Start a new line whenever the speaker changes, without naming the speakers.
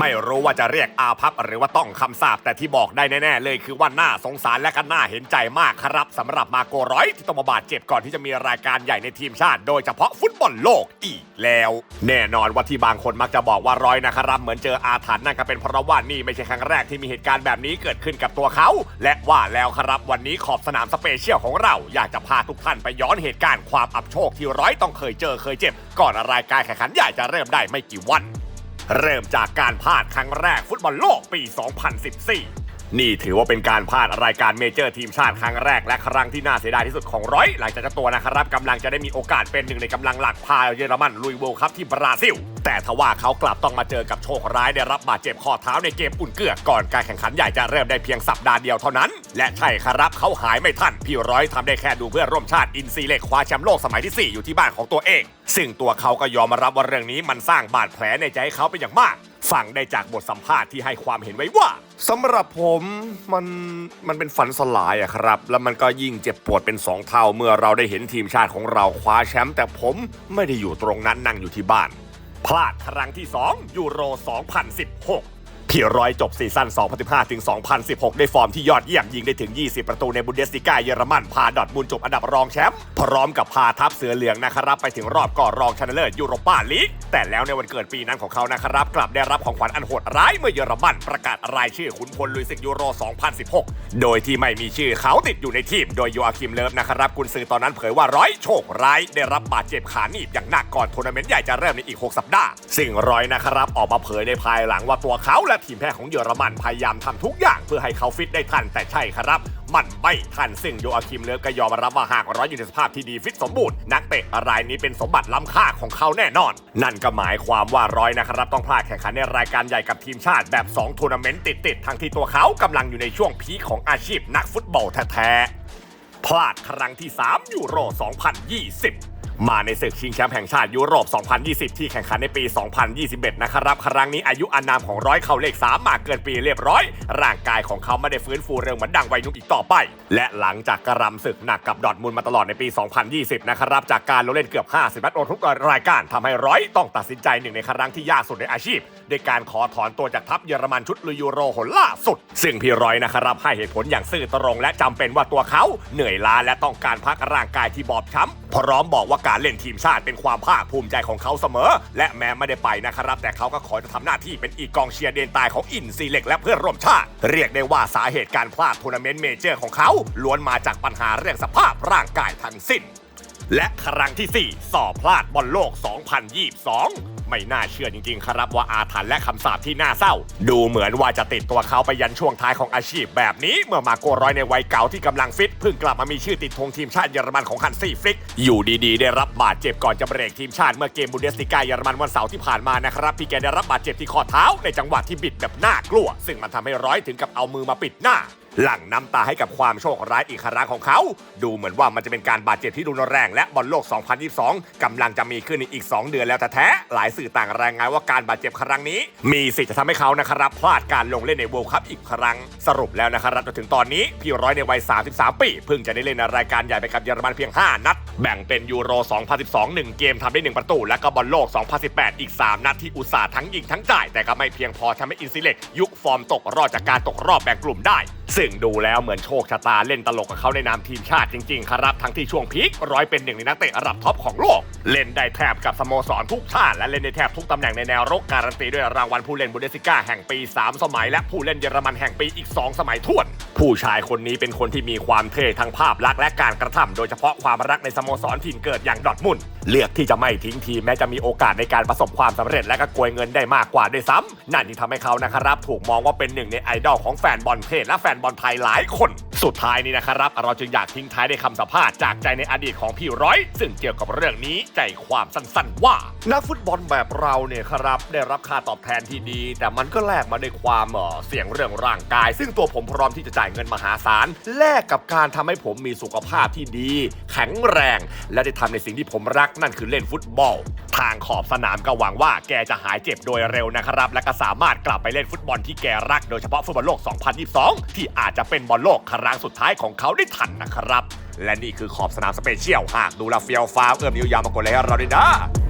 ไม่รู้ว่าจะเรียกอาพับหรือว่าต้องคำสาปแต่ที่บอกได้แน่ๆเลยคือว่าน่าสงสารและก็น่าเห็นใจมากครับสำหรับมาโกร้อยที่ต้องมาบาดเจ็บก่อนที่จะมีรายการใหญ่ในทีมชาติ โดยเฉพาะฟุตบอลโลกอีกแล้ว แน่นอนว่าที่บางคนมักจะบอกว่าร้อยนะครับเหมือนเจออาถรรพ์นั่นก็เป็นเพราะว่านี่ไม่ใช่ครั้งแรกที่มีเหตุการณ์แบบนี้เกิดขึ้นกับตัวเขา และว่าแล้วครับวันนี้ขอบสนามสเปเชียลของเรา อยากจะพาทุกท่านไปย้อนเหตุการณ์ความอับโชคที่ร้อยต้องเคยเจอเคยเจ็บ ก่อนรายการแข่งขันใหญ่จะเริ่มได้ไม่กี่วัน เริ่มจากการพลาดครั้งแรกฟุตบอลโลกปี 2014 นี่ถือว่าเป็นการพลาดรายการเมเจอร์ทีมชาติครั้งแรกและครั้งที่น่าเสียดายที่สุดของร้อย หลังจากเจ้าตัวนะครับกำลังจะได้มีโอกาสเป็นหนึ่งในกำลังหลักพาเยอรมันลุยเวิลด์คัพที่บราซิล แต่ทว่าเขากลับต้องมาเจอกับโชคร้ายได้รับบาดเจ็บข้อเท้าในเกมอุ่นเกือกก่อนการแข่งขันใหญ่จะเริ่มได้เพียงสัปดาห์เดียวเท่านั้น และใช่ครับเขาหายไม่ทันพี่ร้อยทำได้แค่ดูเพื่อร่วมชาติอินซีเล็กคว้าแชมป์โลกสมัยที่ 4 อยู่ที่บ้านของตัวเอง ซึ่งตัวเขาก็ยอมรับว่าเรื่องนี้มันสร้างบาดแผลในใจให้เขาเป็นอย่างมาก ฟังได้จากบทสัมภาษณ์ที่ให้ความเห็นไว้ว่า สำหรับผมมันมันเป็นฝันสลายอะครับ แล้วมันก็ยิ่งเจ็บปวดเป็นสองเท่าเมื่อเราได้เห็นทีมชาติของเราคว้าแชมป์แต่ผมไม่ได้อยู่ตรงนั้นนั่งอยู่ที่บ้าน พลาดครั้งที่ 2 ยูโร 2016 พี่ร้อยจบซีซั่น 2015 ถึง 2016 ได้ฟอร์มที่ยอดเยี่ยมยิงได้ถึง 20 ประตูในบุนเดสติก้าเยอรมัน พาดอทมุนจบอันดับรองแชมป์พร้อมกับพาทัพเสือเหลืองนะครับ ไปถึงรอบก่อรองชนะเลิศยูโรปาลีกแต่แล้วในวันเกิดปีนั้นของเขานะครับ กลับได้รับของขวัญอันโหดร้ายเมื่อเยอรมันประกาศรายชื่อขุนพลลุยศึกยูโร 2016 โดยที่ไม่มีชื่อเขาติดอยู่ในทีม โดยโยอาคิมเลิฟนะครับกุนซือตอนนั้นเผยว่าร้อยโชคร้ายได้รับบาดเจ็บขาหนีบอย่างหนักก่อนทัวร์นาเมนต์ใหญ่จะเริ่มในอีก 6 สัปดาห์ซึ่งร้อยนะครับออกมาเผยในภายหลังว่าตัวเขาและทีมแพทย์ของเยอรมันพยายามทำทุกอย่างเพื่อให้เขาฟิตได้ทัน แต่ใช่ครับ มันไม่ทันซึ่งโยอาคิมเลิฟก็ยอมรับว่าหากร้อยอยู่ในสภาพที่ดีฟิตสมบูรณ์นักเตะรายนี้เป็นสมบัติล้ำค่าของเขาแน่นอน นั่นก็หมายความว่าร้อยนะครับต้องพลาดแข่งขันในรายการใหญ่กับทีมชาติแบบ2ทัวร์นาเมนต์ติดๆทั้งที่ตัวเขากำลังอยู่ในช่วงพีคของอาชีพนักฟุตบอลแท้ๆพลาดครั้งที่ 3 ยูโร 2020 มาในศึกชิงแชมป์แห่งชาติยุโรป 2020 ที่แข่งขันในปี 2021 นะครับ ครั้งนี้อายุอานามของร้อยเขาเลข3มาเกินปีเรียบร้อย ร่างกายของเขาไม่ได้ฟื้นฟูเร็วเหมือนดังวัยนุ่มอีกต่อไป และหลังจากกระรำศึกหนักกับดอร์ทมุนด์มาตลอดในปี 2020 นะครับ จากการลงเล่นเกือบ 50นัดโอทุกรายการทำให้ร้อยต้องตัดสินใจหนึ่งในครั้งที่ยากสุดในอาชีพด้วยการขอถอนตัวจากทัพเยอรมันชุดลุยยูโรหนล่าสุด ซึ่งพี่ร้อยนะครับให้เหตุผลอย่างซื่อตรงและจำเป็นว่าตัวเขาเหนื่อยล้าและต้องการพักร่างกายที่บอบช้ำ พร้อมบอกว่าการเล่นทีมชาติเป็นความภาคภูมิใจของเขาเสมอ และแม้ไม่ได้ไปนะครับ แต่เขาก็ขอจะทำหน้าที่เป็นอีกกองเชียร์เดนตายของอินซีเล็กและเพื่อนร่วมชาติ เรียกได้ว่าสาเหตุการพลาดทัวร์นาเมนต์เมเจอร์ของเขาล้วนมาจากปัญหาเรื่องสภาพร่างกายทั้งสิ้นและครั้งที่ 4 สอบพลาดบอลโลก 2022 ไม่น่าเชื่อจริงๆ ครับว่าอาถรรพ์และคำสาปที่น่าเศร้า ดูเหมือนว่าจะติดตัวเขาไปยันช่วงท้ายของอาชีพแบบนี้ เมื่อมาโกร้อยในวัยเก่าที่กำลังฟิตเพิ่งกลับมามีชื่อติดธงทีมชาติเยอรมันของฮันซี่ฟลิก อยู่ดีๆ ได้รับบาดเจ็บก่อนจะเบรกทีมชาติเมื่อเกมบุนเดสติกาเยอรมันวันเสาร์ที่ผ่านมานะครับพี่แกได้รับบาดเจ็บที่ข้อเท้าในจังหวะที่บิดแบบน่ากลัว ซึ่งมันทำให้ร้อยถึงกับเอามือมาปิดหน้า หลั่งน้ำตาให้กับความโชคร้ายอีกครั้งของเขา ดูเหมือนว่ามันจะเป็นการบาดเจ็บที่รุนแรง และบอลโลก 2022 กำลังจะมีขึ้นในอีก 2 เดือนแล้วแท้ๆหลายสื่อต่างรายงานว่าการบาดเจ็บครั้งนี้ มีสิทธิ์จะทำให้เขานะครับพลาดการลงเล่นในเวิลด์คัพอีกครั้ง สรุปแล้วนะครับจนถึงตอนนี้พี่ร้อยในวัย 33 ปี เพิ่งจะได้เล่นในรายการใหญ่ไปกับเยอรมันเพียง 5 นัด แบ่งเป็นยูโร 2012 1 เกมทำได้ 1 ประตู และก็บอลโลก 2018 อีก 3 นัดที่อุตสาห์ทั้งยิงทั้งจ่ายแต่ก็ไม่เพียงพอทำให้อินซิเล็กยุคฟอร์มตกรอดจากการตกรอบแบ่งกลุ่มได้ ซึ่งดูแล้วเหมือนโชคชะตาเล่นตลกกับเขาในนามทีมชาติจริงๆ ครับ ทั้งที่ช่วงพีคร้อยเป็นหนึ่งในนักเตะระดับท็อปของโลก เล่นได้แทบกับสโมสรทุกชาติ และเล่นได้แทบทุกตำแหน่งในแนวรกการันตีด้วยรางวัลผู้เล่นบุนเดสิก้าแห่งปี 3 สมัย และผู้เล่นเยอรมันแห่งปีอีก 2 สมัยท้วน ผู้ชายคนนี้เป็นคนที่มีความเท่ทั้งภาพลักษณ์และการกระทำโดยเฉพาะความรักในสโมสรถิ่นเกิดอย่างดอร์ทมุน เลือกที่จะไม่ทิ้งทีมแม้จะมีโอกาสในการประสบความสำเร็จและก็กวยเงินได้มากกว่าด้วยซ้ำนั่นที่ทำให้เขานะครับ ถูกมองว่าเป็นหนึ่งในไอดอลของแฟนบอลเพศและแฟนบอลไทยหลายคน สุดท้ายนี้นะครับ เราจึงอยากทิ้งท้ายด้วยคำสัมภาษณ์จากใจในอดีตของพี่ร้อย ซึ่งเกี่ยวกับเรื่องนี้ใจความสั้นๆ ว่า นักฟุตบอลแบบเราเนี่ยครับได้รับค่าตอบแทนที่ดี แต่มันก็แลกมาด้วยความเอ่อเสี่ยงเรื่องร่างกาย ซึ่งตัวผมพร้อมที่จะจ่ายเงินมหาศาลแลกกับการทำให้ผมมีสุขภาพที่ดี แข็งแรง และได้ทำในสิ่งที่ผมรักนั่นคือเล่นฟุตบอล ทางขอบสนามก็หวังว่าแกจะหายเจ็บโดยเร็วนะครับ และก็สามารถกลับไปเล่นฟุตบอลที่แกรักโดยเฉพาะฟุตบอลโลก 2022 ที่อาจจะเป็นบอลโลกครั้งสุดท้ายของเขาได้ทันนะครับ และนี่คือขอบสนามสเปเชียลหากดูแลเฟียวฟ้าวเอื้อมนิ้วยาวมากดเลยให้เราด้วยนะ